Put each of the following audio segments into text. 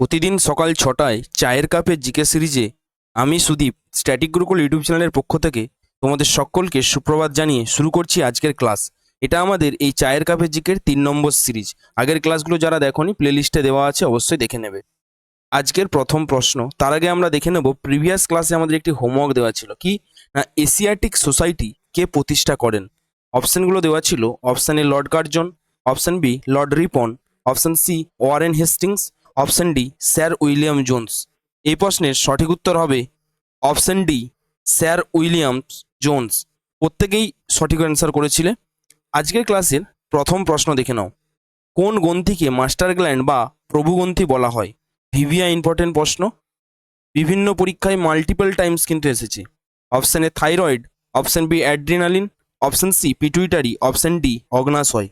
প্রতিদিন সকাল ছটায় চায়ের কাপে জিকে সিরিজে আমি সুদীপ স্ট্যাটিক গুরুকুল ইউটিউব চ্যানেলের পক্ষ থেকে তোমাদের সকলকে সুপ্রভাত জানিয়ে শুরু করছি আজকের ক্লাস। এটা আমাদের এই চায়ের কাপে জিকের তিন নম্বর সিরিজ। আগের ক্লাসগুলো যারা দেখোনি প্লেলিস্টে দেওয়া আছে, অবশ্যই দেখে নেবে। আজকের প্রথম প্রশ্ন, তার আগে আমরা দেখে নেব প্রিভিয়াস ক্লাসে আমাদের একটি হোমওয়ার্ক দেওয়া ছিল, কি? না এশিয়াটিক সোসাইটি কে প্রতিষ্ঠা করেন? অপশানগুলো দেওয়া ছিল option A Lord Curzon option B Lord Ripon option C Warren Hastings option D, sir William Jones. এই প্রশ্নের সঠিক উত্তর হবে option D, sir Williams Jones. প্রত্যেকেই সঠিক অ্যান্সার করেছিলে। আজকের ক্লাসের প্রথম প্রশ্ন দেখে নাও। কোন গ্রন্থিকে মাস্টার গ্ল্যান্ড বা প্রভুগ্রন্থি বলা হয়? ভিভিয়া ইম্পর্টেন্ট প্রশ্ন। বিভিন্ন পরীক্ষায় মাল্টিপল টাইমস কিন্তু এসেছে। Option A thyroid, option B adrenaline, option C pituitary, option D অগ্নাশয়।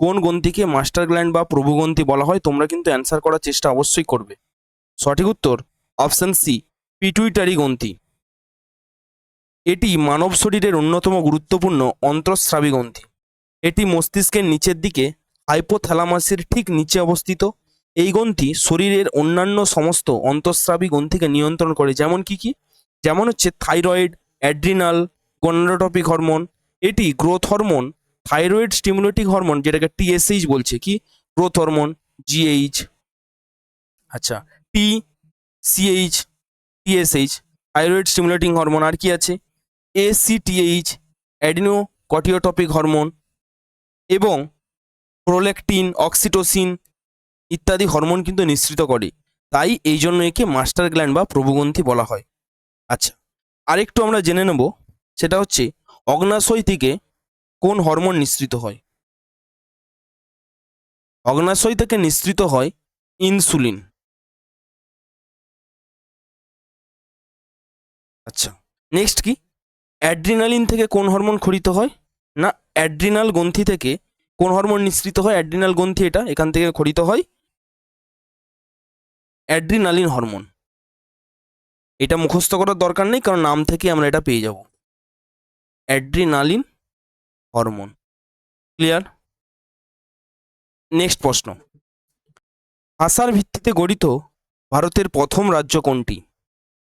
কোন গ্রন্থিকে মাস্টার গ্ল্যান্ড বা প্রভুগ্রন্থি বলা হয়, তোমরা কিন্তু অ্যান্সার করার চেষ্টা অবশ্যই করবে। সঠিক উত্তর অপশন সি পিটুইটারি গ্রন্থি। এটি মানব শরীরের অন্যতম গুরুত্বপূর্ণ অন্তঃস্রাবী গ্রন্থি। এটি মস্তিষ্কের নিচের দিকে হাইপোথ্যালামাসের ঠিক নিচে অবস্থিত। এই গ্রন্থি শরীরের অন্যান্য সমস্ত অন্তঃস্রাবী গ্রন্থিকে নিয়ন্ত্রণ করে। যেমন কি কি? যেমন হচ্ছে থাইরয়েড অ্যাড্রিনাল গন্ডোটপিক হরমোন এটি growth hormone thyroid stimulating hormone যেটাকে টিএসএইচ বলছে, কি? গ্রোথ হরমোন জিএইচ আচ্ছা T CH TSH thyroid stimulating hormone আর কি আছে? এসিটিএইচ অ্যাডিনো কটিওটপিক হরমোন এবং প্রোলেকটিন অক্সিটোসিন ইত্যাদি হরমোন কিন্তু নিঃসৃত করে। তাই এই জন্য একে মাস্টার গ্ল্যান্ড বা প্রভুগ্রন্থি বলা হয়। আচ্ছা আরেকটু আমরা জেনে নেব, সেটা হচ্ছে অগ্নাশয় থেকে কোন হরমোন নিঃসৃত হয়? অগ্নাশয় থেকে নিঃসৃত হয় ইনসুলিন। আচ্ছা নেক্সট কি? অ্যাড্রিনালিন থেকে কোন হরমোন খরিত হয়? না, অ্যাড্রিনাল গ্রন্থি থেকে কোন হরমোন নিঃসৃত হয়? অ্যাড্রিনাল গ্রন্থি এটা, এখান থেকে খরিত হয় অ্যাড্রিনালিন হরমোন। এটা মুখস্থ করার দরকার নেই, কারণ নাম থেকে আমরা এটা পেয়ে যাব। Adrenaline hormone. ক্লিয়ার? নেক্সট প্রশ্ন। ভাষার ভিত্তিতে গঠিত ভারতের প্রথম রাজ্য কোনটি?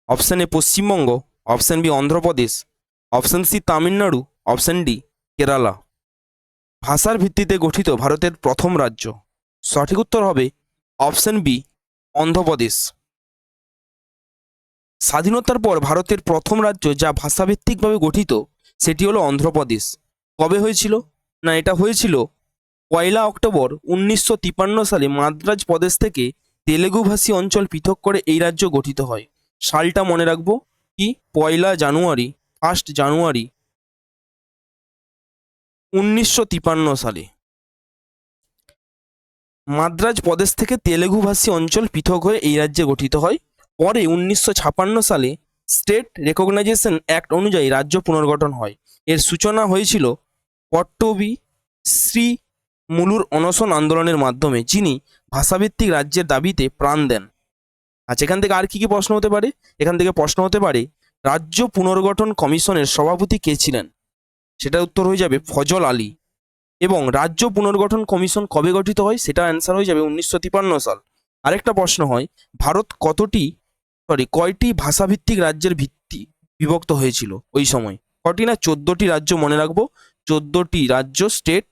Option Paschimbanga, option B Andhra Pradesh, option C Tamil Nadu, option D Kerala. ভাষার ভিত্তিতে গঠিত ভারতের প্রথম রাজ্য। সঠিক উত্তর হবে অপশন বি অন্ধ্রপ্রদেশ। স্বাধীনতার পর ভারতের প্রথম রাজ্য যা ভাষাভিত্তিকভাবে গঠিত, সেটি হলো অন্ধ্রপ্রদেশ। কবে হয়েছিল? না, এটা হয়েছিল পয়লা অক্টোবর উনিশশো সালে মাদ্রাজ প্রদেশ থেকে তেলেগুভাষী অঞ্চল পৃথক করে এই রাজ্য গঠিত হয়। সালটা মনে রাখব কি? পয়লা জানুয়ারি ফার্স্ট জানুয়ারি উনিশশো সালে। মাদ্রাজ প্রদেশ থেকে তেলেগুভাষী অঞ্চল পৃথক হয়ে এই রাজ্যে গঠিত হয়। পরে উনিশশো সালে স্টেট রেকগনাইজেশন অ্যাক্ট অনুযায়ী রাজ্য পুনর্গঠন হয়। এর সূচনা হয়েছিল পট্টবি শ্রী মুলুর অনশন আন্দোলনের মাধ্যমে যিনি ভাষাভিত্তিক রাজ্যের দাবিতে প্রাণ দেন। আচ্ছা এখান থেকে আর কি কি প্রশ্ন হতে পারে? এখান থেকে প্রশ্ন হতে পারে, রাজ্য পুনর্গঠন কমিশনের সভাপতি কে ছিলেন? সেটা উত্তর হয়ে যাবে ফজল আলী। এবং রাজ্য পুনর্গঠন কমিশন কবে গঠিত হয় সেটা অ্যান্সার হয়ে যাবে উনিশশো তিপান্ন সাল। আরেকটা প্রশ্ন হয়, ভারত কতটি সরি কয়টি ভাষাভিত্তিক রাজ্যের ভিত্তি বিভক্ত হয়েছিল ওই সময়? কটি না চোদ্দটি রাজ্য মনে রাখব? চোদ্দটি রাজ্য, স্টেট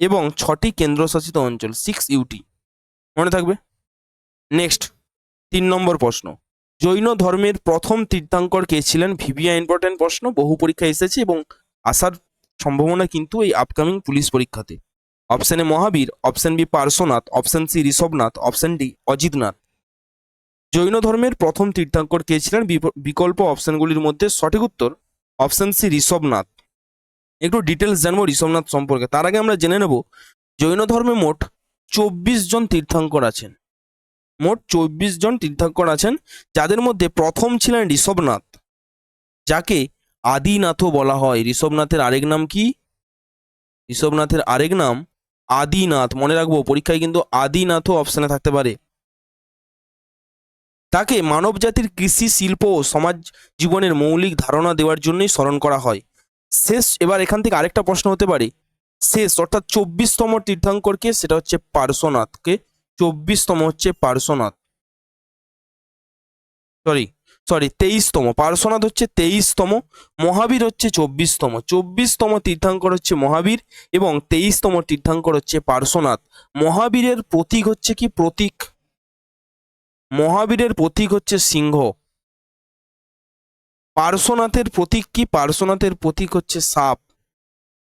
এবং ছটি কেন্দ্রশাসিত অঞ্চল সিক্স ইউটি মনে থাকবে? নেক্সট তিন নম্বর প্রশ্ন। জৈন ধর্মের প্রথম তীর্থাঙ্কর কে ছিলেন? ভিভিয়া ইম্পর্টেন্ট প্রশ্ন, বহু পরীক্ষা এসেছে এবং আসার সম্ভাবনা কিন্তু এই আপকামিং পুলিশ পরীক্ষাতে। Option A Mahavir option B Parshvanath option C Rishabhanath option D Ajitnath. Jain ধর্মের প্রথম তীর্থাঙ্কর কে ছিলেন? বিকল্প অপশনগুলির মধ্যে সঠিক উত্তর অপশন সি ঋষভনাথ। একটু ডিটেলস জানব ঋষভনাথ সম্পর্কে। তার আগে আমরা জেনে নেব, জৈন ধর্মে মোট চব্বিশ জন তীর্থাঙ্কর আছেন। মোট চব্বিশ জন তীর্থাঙ্কর আছেন, যাদের মধ্যে প্রথম ছিলেন ঋষভনাথ, যাকে আদিনাথও বলা হয়। ঋষভনাথের আরেক নাম কি? ঋষভনাথের আরেক নাম আদিনাথ। মনে রাখব, পরীক্ষায় কিন্তু আদিনাথও অপশানে থাকতে পারে। তাকে মানব জাতির কৃষি শিল্প ও সমাজ জীবনের মৌলিক ধারণা দেওয়ার জন্যই স্মরণ করা হয়। শেষ, এবার এখান থেকে আরেকটা প্রশ্ন হতে পারে। শেষ, অর্থাৎ চব্বিশতম তীর্থাঙ্করকে সেটা হচ্ছে পার্শ্বনাথকে। চব্বিশতম হচ্ছে পার্শ্বনাথ। সরি সরি তেইশতম। পার্শ্বনাথ হচ্ছে তেইশতম, মহাবীর হচ্ছে চব্বিশতম। চব্বিশতম তীর্থাঙ্কর হচ্ছে মহাবীর এবং তেইশতম তীর্থাঙ্কর হচ্ছে পার্শ্বনাথ। মহাবীরের প্রতীক হচ্ছে কি? প্রতীক। মহাবীরের প্রতীক হচ্ছে সিংহ। পার্শ্বনাথের প্রতীক কি? পার্শ্বনাথের প্রতীক হচ্ছে সাপ।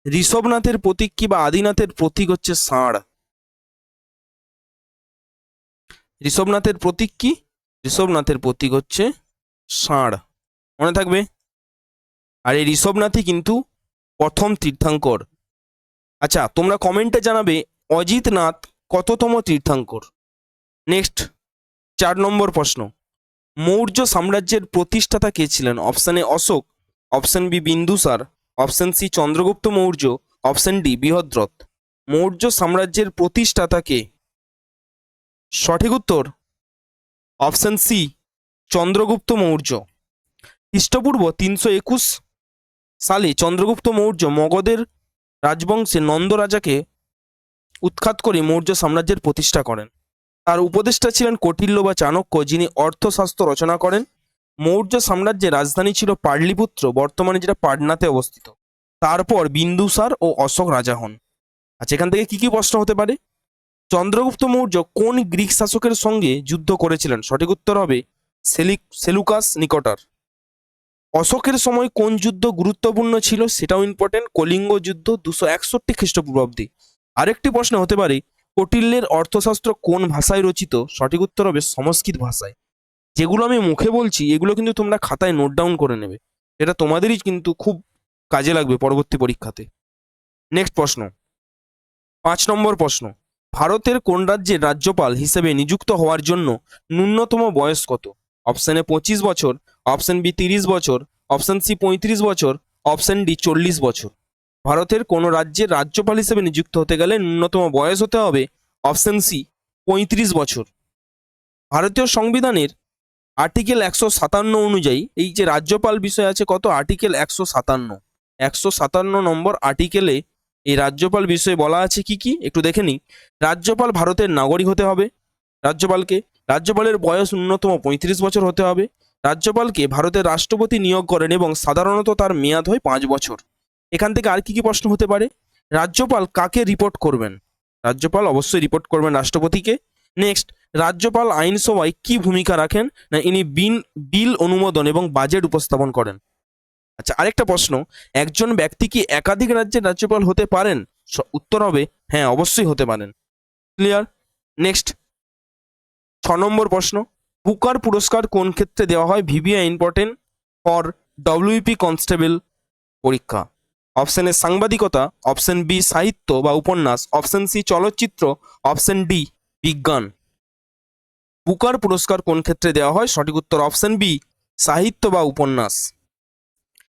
ঋষভনাথের প্রতীক কি বা আদিনাথের প্রতীক হচ্ছে ষাঁড়? ঋষভনাথের প্রতীক কি? ঋষভনাথের প্রতীক হচ্ছে ষাঁড়। মনে থাকবে? আর এই ঋষভনাথই কিন্তু প্রথম তীর্থাঙ্কর। আচ্ছা তোমরা কমেন্টে জানাবে, অজিতনাথ কততম তীর্থাঙ্কর? নেক্সট, চার নম্বর প্রশ্ন। মৌর্য সাম্রাজ্যের প্রতিষ্ঠাতা কে ছিলেন? Option A Ashoka option B Bindusara option C Chandragupta Maurya option D Brihadratha. Maurya সাম্রাজ্যের প্রতিষ্ঠাতা কে? সঠিক উত্তর অপশন সি চন্দ্রগুপ্ত মৌর্য। খ্রিস্টপূর্ব তিনশো একুশ সালে চন্দ্রগুপ্ত মৌর্য মগধের রাজবংশে নন্দ রাজাকে উৎখাত করে মৌর্য সাম্রাজ্যের প্রতিষ্ঠা করেন। তার উপদেষ্টা ছিলেন কৌটিল্য বা চাণক্য, যিনি অর্থশাস্ত্র রচনা করেন। মৌর্য সাম্রাজ্যের রাজধানী ছিল পাটলিপুত্র বর্তমানে যেটা পাটনাতে অবস্থিত। তারপর বিন্দুসার ও অশোক রাজা হন। আচ্ছা এখান থেকে কি কি প্রশ্ন হতে পারে? চন্দ্রগুপ্ত মৌর্য কোন গ্রিক শাসকের সঙ্গে যুদ্ধ করেছিলেন? সঠিক উত্তর হবে সেলিক সেলুকাস নিকটার। অশোকের সময় কোন যুদ্ধ গুরুত্বপূর্ণ ছিল? সেটাও ইম্পর্টেন্ট কলিঙ্গ যুদ্ধ দুশো একষট্টি খ্রিস্টপূর্বাব্দে। আরেকটি প্রশ্ন হতে পারে কৌটিল্যের অর্থশাস্ত্র কোন ভাষায় রচিত? সঠিক উত্তর হবে সংস্কৃত ভাষায়। যেগুলো আমি মুখে বলছি, এগুলো কিন্তু তোমরা খাতায় নোট ডাউন করে নেবে। এটা তোমাদেরই কিন্তু খুব কাজে লাগবে পরবর্তী পরীক্ষাতে। নেক্সট প্রশ্ন। পাঁচ নম্বর প্রশ্ন। ভারতের কোন রাজ্যের রাজ্যপাল হিসেবে নিযুক্ত হওয়ার জন্য ন্যূনতম বয়স কত? অপশানে পঁচিশ বছর অপশন বি তিরিশ বছর অপশন সি পঁয়ত্রিশ বছর অপশন ডি চল্লিশ বছর। ভারতের কোনো রাজ্যের রাজ্যপাল হিসেবে নিযুক্ত হতে গেলে ন্যূনতম বয়স হতে হবে অপশন সি পঁয়ত্রিশ বছর। ভারতীয় সংবিধানের আর্টিকেল একশো সাতান্ন অনুযায়ী এই যে রাজ্যপাল বিষয় আছে কত? আর্টিকেল একশো সাতান্ন। একশো সাতান্ন নম্বর আর্টিকেলে এই রাজ্যপাল বিষয়ে বলা আছে কি কি? একটু দেখে নিই। রাজ্যপাল ভারতের নাগরিক হতে হবে। রাজ্যপালকে। রাজ্যপালের বয়স ন্যূনতম পঁয়ত্রিশ বছর হতে হবে। রাজ্যপালকে ভারতের রাষ্ট্রপতি নিয়োগ করেন এবং সাধারণত তার মেয়াদ হয় পাঁচ বছর। এখান থেকে আর কি কি প্রশ্ন হতে পারে? রাজ্যপাল কাকে রিপোর্ট করবেন? রাজ্যপাল অবশ্যই রিপোর্ট করবেন রাষ্ট্রপতিকে। নেক্সট রাজ্যপাল আইনসভায় কি ভূমিকা রাখেন? না, ইনি বিন, বিল অনুমোদন এবং বাজেট উপস্থাপন করেন? আচ্ছা আরেকটা প্রশ্ন, একজন ব্যক্তি কি একাধিক রাজ্যের রাজ্যপাল হতে পারেন? উত্তর হবে হ্যাঁ অবশ্যই হতে পারেন। ক্লিয়ার নেক্সট ছ নম্বর প্রশ্ন, বুকার পুরস্কার কোন ক্ষেত্রে দেওয়া হয়? VVI important, for WP constable, পরীক্ষা। অপশন এ সাংবাদিকতা, অপশন বি সাহিত্য বা উপন্যাস, অপশন সি চলচ্চিত্র, অপশন ডি বিজ্ঞান। বুকার পুরস্কার কোন ক্ষেত্রে দেওয়া হয়? সঠিক উত্তর অপশন বি, সাহিত্য বা উপন্যাস।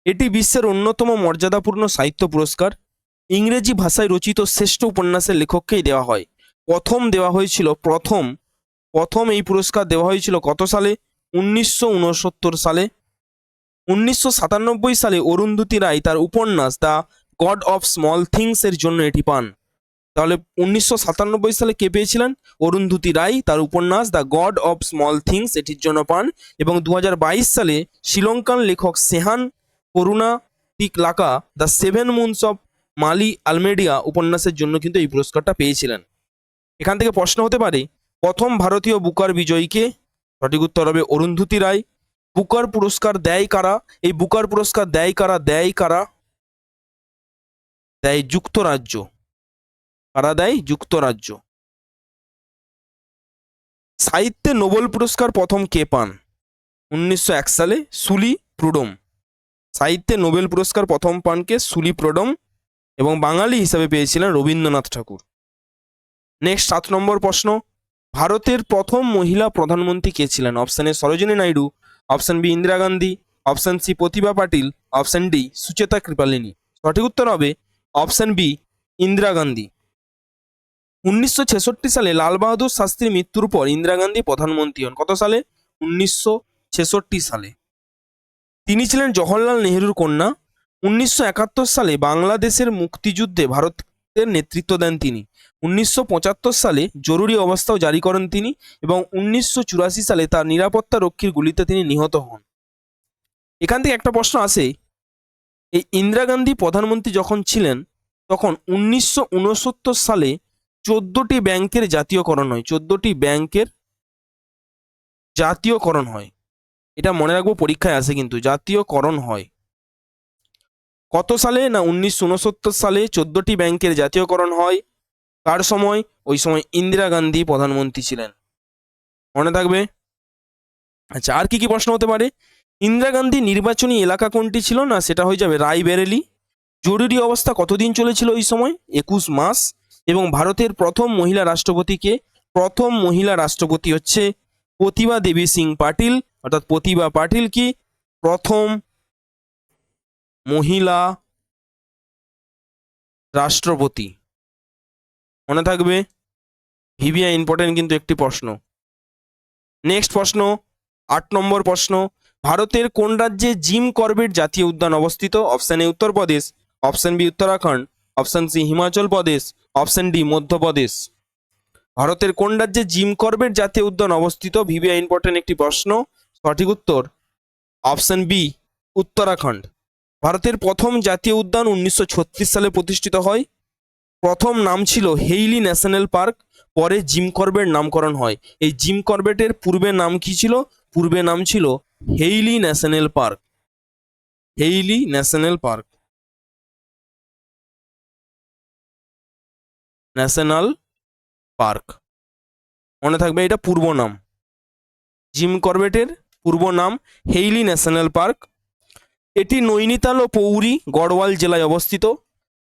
এটি বিশ্বের অন্যতম মর্যাদাপূর্ণ সাহিত্য পুরস্কার। ইংরেজি ভাষায় রচিত শ্রেষ্ঠ উপন্যাসের লেখককেই দেওয়া হয়। প্রথম দেওয়া হয়েছিল প্রথম। প্রথম এই পুরস্কার দেওয়া হয়েছিল কত সালে? উনিশশো উনসত্তর সালে। উনিশশো সাতানব্বই সালে অরুন্ধতী রায় তার উপন্যাস the god of small things এর জন্য এটি পান। তাহলে উনিশশো সাতানব্বই সালে কে পেয়েছিলেন? অরুন্ধতী রায় তার উপন্যাস the god of small things এটির জন্য পান এবং দু হাজার বাইশ সালে শ্রীলঙ্কান লেখক Shehan Karunatilaka the seven moons of Maali Almeida উপন্যাসের জন্য কিন্তু এই পুরস্কারটা পেয়েছিলেন। এখান থেকে প্রশ্ন হতে পারে, প্রথম ভারতীয় বুকার বিজয়ীকে সঠিক উত্তর হবে অরুন্ধতী রায়। বুকার পুরস্কার দেয় কারা? এই বুকার পুরস্কার দেয় কারা? দেয় কারা? দেয় যুক্তরাজ্য। কারা দেয়? যুক্তরাজ্য। সাহিত্যে নোবেল পুরস্কার প্রথম কে পান? উনিশশো এক সালে সুলি প্রুডম। সাহিত্যে নোবেল পুরস্কার প্রথম পানকে সুলি প্রডম এবং বাঙালি হিসাবে পেয়েছিলেন রবীন্দ্রনাথ ঠাকুর। নেক্সট, সাত নম্বর প্রশ্ন। ভারতের প্রথম মহিলা প্রধানমন্ত্রী কে ছিলেন? Option Sarojini Naidu option B Indira Gandhi, option C Pratibha Patil, option D Sucheta Kripalani. সঠিক উত্তর হবে অপশন বি ইন্দিরা গান্ধী। উনিশশো ছেষট্টি সালে লাল বাহাদুর শাস্ত্রীর মৃত্যুর পর ইন্দিরা গান্ধী প্রধানমন্ত্রী হন। কত সালে? উনিশশো ছেষট্টি সালে। তিনি ছিলেন জওহরলাল নেহরুর কন্যা। উনিশশো একাত্তর সালে বাংলাদেশের মুক্তিযুদ্ধে ভারতের নেতৃত্ব দেন তিনি। উনিশশো পঁচাত্তর সালে জরুরি অবস্থাও জারি করেন তিনি এবং উনিশশো চুরাশি সালে তার নিরাপত্তা রক্ষীর গুলিতে তিনি নিহত হন। এখান থেকে একটা প্রশ্ন আসে, এই ইন্দিরা গান্ধী প্রধানমন্ত্রী যখন ছিলেন, তখন উনিশশো উনসত্তর সালে চোদ্দটি ব্যাংকের জাতীয়করণ হয়, চোদ্দটি ব্যাংকের জাতীয়করণ হয়। এটা মনে রাখব পরীক্ষায় আসে কিন্তু, জাতীয়করণ হয়। কত সালে না উনিশশো উনসত্তর সালে চোদ্দটি ব্যাংকের জাতীয়করণ হয়? কার সময়? ওই সময় ইন্দিরা গান্ধী প্রধানমন্ত্রী ছিলেন। মনে থাকবে? আচ্ছা আর কি কি প্রশ্ন হতে পারে? ইন্দিরা গান্ধী নির্বাচনী এলাকা কোনটি ছিল না সেটা হয়ে যাবে রায়বেরেলি। জরুরি অবস্থা কতদিন চলেছিল ওই সময়? একুশ মাস। এবং ভারতের প্রথম মহিলা রাষ্ট্রপতিকে প্রথম মহিলা রাষ্ট্রপতি হচ্ছে প্রতিভা দেবী সিং পাটিল। অর্থাৎ প্রতিভা পাটিল কি? প্রথম মহিলা রাষ্ট্রপতি। মনে থাকবে? ভিভিয়া ইম্পর্টেন্ট কিন্তু একটি প্রশ্ন। নেক্সট প্রশ্ন, আট নম্বর প্রশ্ন, ভারতের কোন রাজ্যে জিম করবেট জাতীয় উদ্যান অবস্থিত? Option A Uttar Pradesh option B Uttarakhand option C Himachal Pradesh option D Madhya Pradesh. ভারতের কোন রাজ্যে জিম করবেট জাতীয় উদ্যান অবস্থিত? ভিভিয়া ইম্পর্টেন্ট একটি প্রশ্ন, সঠিক উত্তর অপশন বি উত্তরাখণ্ড। ভারতের প্রথম জাতীয় উদ্যান উনিশশো ছত্রিশ সালে প্রতিষ্ঠিত হয়। প্রথম নাম ছিল হেইলি ন্যাশনাল পার্ক, পরে জিম করবেট নামকরণ হয়। এই জিম করবেটের পূর্বে নাম কি ছিল? পূর্বে নাম ছিল Hailey national park. Hailey national park. National park. মনে থাকবে এটা পূর্ব নাম। জিম করবেটের পূর্ব নাম হেইলি ন্যাশনাল পার্ক। এটি নৈনিতাল ও পৌরি গড়ওয়াল জেলায় অবস্থিত।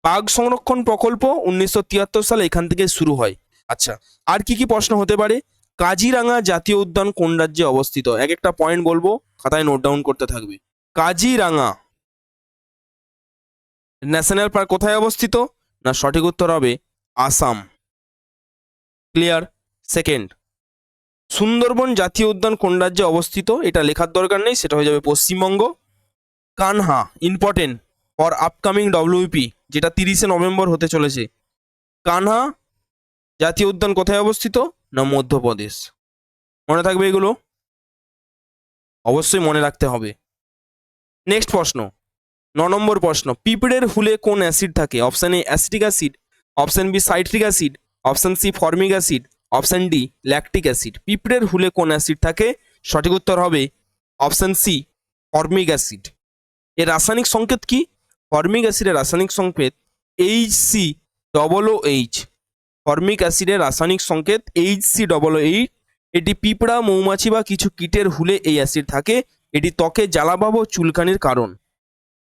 বাঘ সংরক্ষণ প্রকল্প উনিশশো তিয়াত্তর সালে এখান থেকে শুরু হয়। আচ্ছা আর কি কি প্রশ্ন হতে পারে? কাজিরাঙা জাতীয় উদ্যান কোন রাজ্যে অবস্থিত? এক একটা পয়েন্ট বলব, খাতায় নোট ডাউন করতে থাকবে। কাজিরাঙা ন্যাশনাল পার্ক কোথায় অবস্থিত? না, সঠিক উত্তর হবে আসাম। ক্লিয়ার সেকেন্ড সুন্দরবন জাতীয় উদ্যান কোন রাজ্যে অবস্থিত? এটা লেখার দরকার নেই, সেটা হয়ে যাবে Paschimbanga. Kanha important for upcoming WP যেটা তিরিশে নভেম্বর হতে চলেছে। কানহা, জাতীয় উদ্যান কোথায় অবস্থিত? না, মধ্যপ্রদেশ। মনে থাকবে এগুলো? অবশ্যই মনে রাখতে হবে। নেক্সট প্রশ্ন। ন নম্বর প্রশ্ন। পিঁপড়ের হুলে কোন অ্যাসিড থাকে? Option A acetic acid option B citric acid option C formic acid option D lactic acid পিঁপড়ের হুলে কোন অ্যাসিড থাকে? সঠিক উত্তর হবে অপশন সি ফর্মিক অ্যাসিড এর রাসায়নিক সংকেত কি? ফর্মিক অ্যাসিডের রাসায়নিক সংকেত H C double O H formic অ্যাসিডের রাসায়নিক সংকেত H C double O H এটি পিঁপড়া, মৌমাছি বা কিছু কীটের হুলে এই অ্যাসিড থাকে। এটি ত্বকে জ্বালাভাব ও চুলকানির কারণ।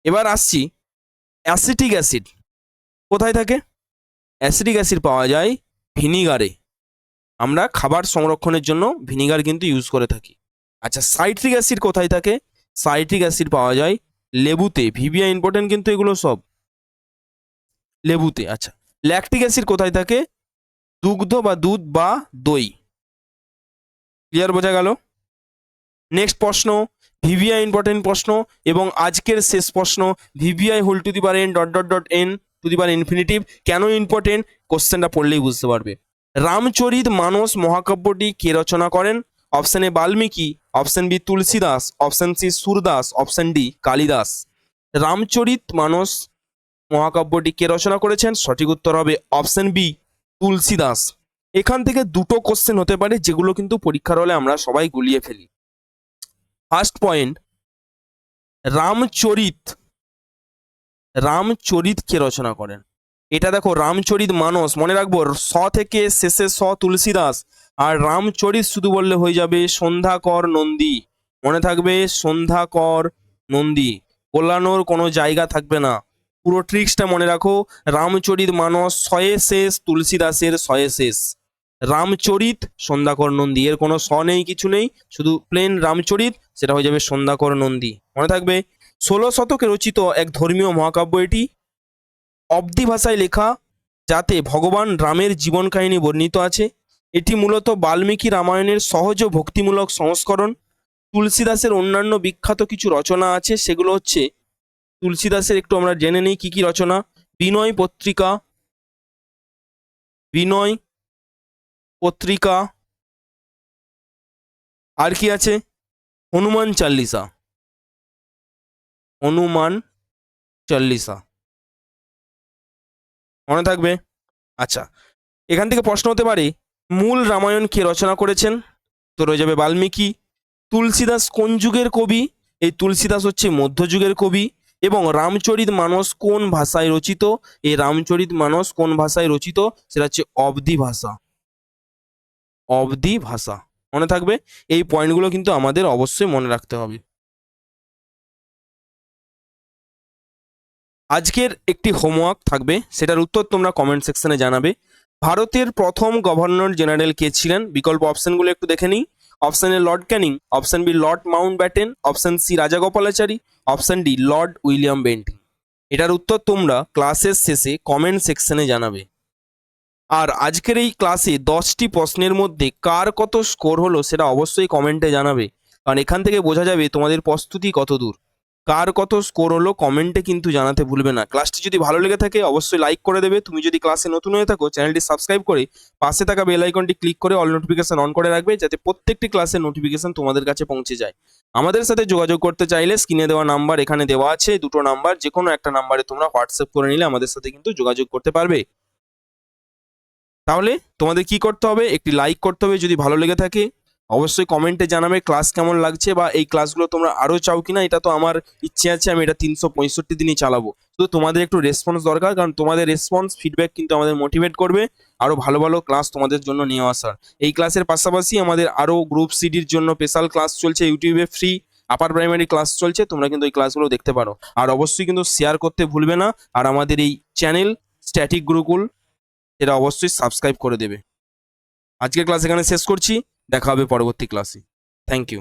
এবার আসছি অ্যাসিটিক অ্যাসিড। কোথায় থাকে? অ্যাসিটিক অ্যাসিড পাওয়া যায় ভিনিগারে। আমরা খাবার সংরক্ষণের জন্য ভিনিগার কিন্তু ইউজ করে থাকি। আচ্ছা সাইট্রিক অ্যাসিড কোথায় থাকে? সাইট্রিক অ্যাসিড পাওয়া যায় লেবুতে ভিভিয়া ইম্পর্টেন্ট কিন্তু এগুলো সব। লেবুতে আচ্ছা। ল্যাকটিক অ্যাসিড কোথায় থাকে? দুগ্ধ বা দুধ বা দই। ক্লিয়ার বোঝা গেল? নেক্সট প্রশ্ন ভিভিআই ইম্পর্টেন্ট প্রশ্ন এবং আজকের শেষ প্রশ্ন VVI whole to the bar N dot dot dot N to the bar infinitive কেন ইম্পর্টেন্ট কোশ্চেনটা পড়লেই বুঝতে পারবে। রামচরিত মানস মহাকাব্যটি কে রচনা করেন? Option A Valmiki option B Tulsidas option C Surdas option D Kalidas Ramcharitmanas মহাকাব্যটি কে রচনা করেছেন? সঠিক উত্তর হবে অপশন বি তুলসীদাস এখান থেকে দুটো কোশ্চেন হতে পারে, যেগুলো কিন্তু পরীক্ষার হলে আমরা সবাই গুলিয়ে ফেলি। ফার্স্ট পয়েন্ট রামচরিত রামচরিত কে রচনা করেন? এটা দেখো রামচরিত মানস মনে রাখব, স থেকে শেষে স তুলসীদাস আর রামচরিত শুধু বললে হয়ে যাবে সন্ধ্যাকর নন্দী। মনে থাকবে সন্ধ্যাকর নন্দী। কল্যাণর কোনো জায়গা থাকবে না। পুরো ট্রিক্সটা মনে রাখো, রামচরিত মানস শয়ে শেষ, তুলসীদাসের শয়ে শেষ। রামচরিত সন্ধ্যাকর নন্দী। এর কোনো স নেই, কিছু নেই, শুধু প্লেন রামচরিত, সেটা হয়ে যাবে সন্ধ্যাকর নন্দী। মনে থাকবে, ষোলো শতকে রচিত এক ধর্মীয় মহাকাব্য এটি। অব্দি ভাষায় লেখা, যাতে ভগবান রামের জীবন কাহিনী বর্ণিত আছে। এটি মূলত বাল্মীকি রামায়ণের সহজ ও ভক্তিমূলক সংস্করণ। তুলসীদাসের অন্যান্য বিখ্যাত কিছু রচনা আছে, সেগুলো হচ্ছে তুলসীদাসের একটু আমরা জেনে নিই কি কি রচনা। বিনয় পত্রিকা বিনয় পত্রিকা, আর কি আছে? হনুমান চাল্লিশা। হনুমান চল্লিশা। মনে থাকবে? আচ্ছা এখান থেকে প্রশ্ন হতে পারে মূল রামায়ণ কে রচনা করেছেন? তো রয়ে যাবে বাল্মীকি। তুলসীদাস কোন যুগের কবি? এই তুলসীদাস হচ্ছে মধ্যযুগের কবি এবং রামচরিত মানস কোন ভাষায় রচিত? এই রামচরিত মানস কোন ভাষায় রচিত? সেটা হচ্ছে অবধি ভাষা। অবধি ভাষা। মনে থাকবে? এই পয়েন্টগুলো কিন্তু আমাদের অবশ্যই মনে রাখতে হবে। আজকের একটি হোমওয়ার্ক থাকবে। সেটার উত্তর তোমরা কমেন্ট সেকশনে জানাবে। ভারতের প্রথম গভর্নর জেনারেল কে ছিলেন? বিকল্প অপশনগুলো একটু দেখে নিই। Option A lord Canning, option B lord Mountbatten option C Rajagopalachari, option D lord William Bentinck. এটার উত্তর তোমরা ক্লাসের শেষে কমেন্ট সেকশনে জানাবে। আর আজকের এই ক্লাসে দশটি প্রশ্নের মধ্যে কার কত স্কোর হলো সেটা অবশ্যই কমেন্টে জানাবে। কারণ এখান থেকে বোঝা যাবে তোমাদের প্রস্তুতি কত দূর কার কত স্কোর হলো কমেন্টে কিন্তু জানাতে ভুলবে না। ক্লাসটি যদি ভালো লেগে থাকে, অবশ্যই লাইক করে দেবে। তুমি যদি ক্লাসে নতুন হয়ে থাকো চ্যানেলটি সাবস্ক্রাইব করে পাশে থাকা বেল আইকনটি ক্লিক করে অল নোটিফিকেশন অন করে রাখবে, যাতে প্রত্যেকটি ক্লাসের নোটিফিকেশন তোমাদের কাছে পৌঁছে যায়। আমাদের সাথে যোগাযোগ করতে চাইলে স্ক্রিনে দেওয়া নাম্বার এখানে দেওয়া আছে, দুটো নাম্বার যে কোনো একটা নাম্বারে তোমরা হোয়াটসঅ্যাপ করে নিলে আমাদের সাথে কিন্তু যোগাযোগ করতে পারবে। তাহলে তোমাদের কি করতে হবে? একটি লাইক করতে হবে, যদি ভালো লেগে থাকে অবশ্যই কমেন্টে জানাবে ক্লাস কেমন লাগছে বা এই ক্লাসগুলো তোমরা আরও চাও কিনা, এটা তো আমার ইচ্ছে আছে, আমি এটা তিনশো পঁয়ষট্টি দিনই চালাবো। শুধু তোমাদের একটু রেসপন্স দরকার, কারণ তোমাদের রেসপন্স ফিডব্যাক কিন্তু আমাদের মোটিভেট করবে আরও ভালো ভালো ক্লাস তোমাদের জন্য নিয়ে আসার। এই ক্লাসের পাশাপাশি আমাদের আরও গ্রুপ সিডির জন্য স্পেশাল ক্লাস চলছে ইউটিউবে ফ্রি আপার প্রাইমারি ক্লাস চলছে, তোমরা কিন্তু এই ক্লাসগুলো দেখতে পারো। আর অবশ্যই কিন্তু শেয়ার করতে ভুলবে না, আর আমাদের এই চ্যানেল স্ট্যাটিক গুরুকুল এটা অবশ্যই সাবস্ক্রাইব করে দেবে। আজকের ক্লাস এখানে শেষ করছি। দেখা হবে পরবর্তী ক্লাসে থ্যাংক ইউ